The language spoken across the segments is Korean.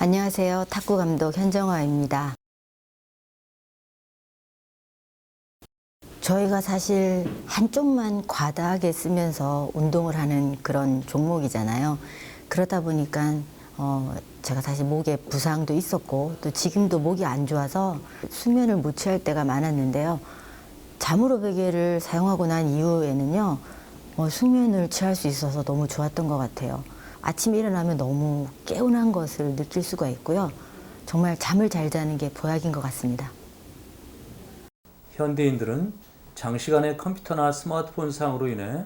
안녕하세요. 탁구 감독 현정화입니다. 저희가 사실 한쪽만 과다하게 쓰면서 운동을 하는 그런 종목이잖아요. 그러다 보니까 어, 제가 사실 목에 부상도 있었고 또 지금도 목이 안 좋아서 수면을 못 취할 때가 많았는데요. 잠으로 베개를 사용하고 난 이후에는요, 어, 숙면을 취할 수 있어서 너무 좋았던 것 같아요. 아침에 일어나면 너무 개운한 것을 느낄 수가 있고요. 정말 잠을 잘 자는 게 보약인 것 같습니다. 현대인들은 장시간의 컴퓨터나 스마트폰 사용으로 인해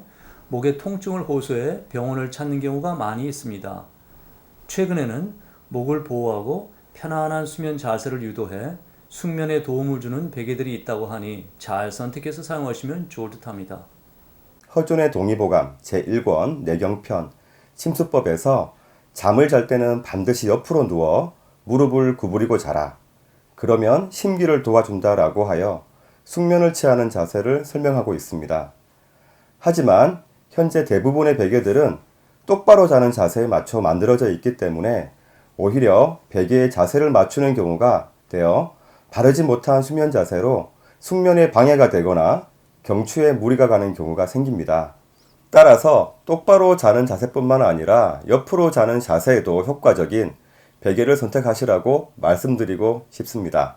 목의 통증을 호소해 병원을 찾는 경우가 많이 있습니다. 최근에는 목을 보호하고 편안한 수면 자세를 유도해 숙면에 도움을 주는 베개들이 있다고 하니 잘 선택해서 사용하시면 좋을 듯합니다. 허준의 동의보감 제1권 내경편 침수법에서 잠을 잘 때는 반드시 옆으로 누워 무릎을 구부리고 자라. 그러면 심기를 도와준다라고 하여 숙면을 취하는 자세를 설명하고 있습니다. 하지만 현재 대부분의 베개들은 똑바로 자는 자세에 맞춰 만들어져 있기 때문에 오히려 베개의 자세를 맞추는 경우가 되어 바르지 못한 수면 자세로 숙면에 방해가 되거나 경추에 무리가 가는 경우가 생깁니다. 따라서 똑바로 자는 자세뿐만 아니라 옆으로 자는 자세에도 효과적인 베개를 선택하시라고 말씀드리고 싶습니다.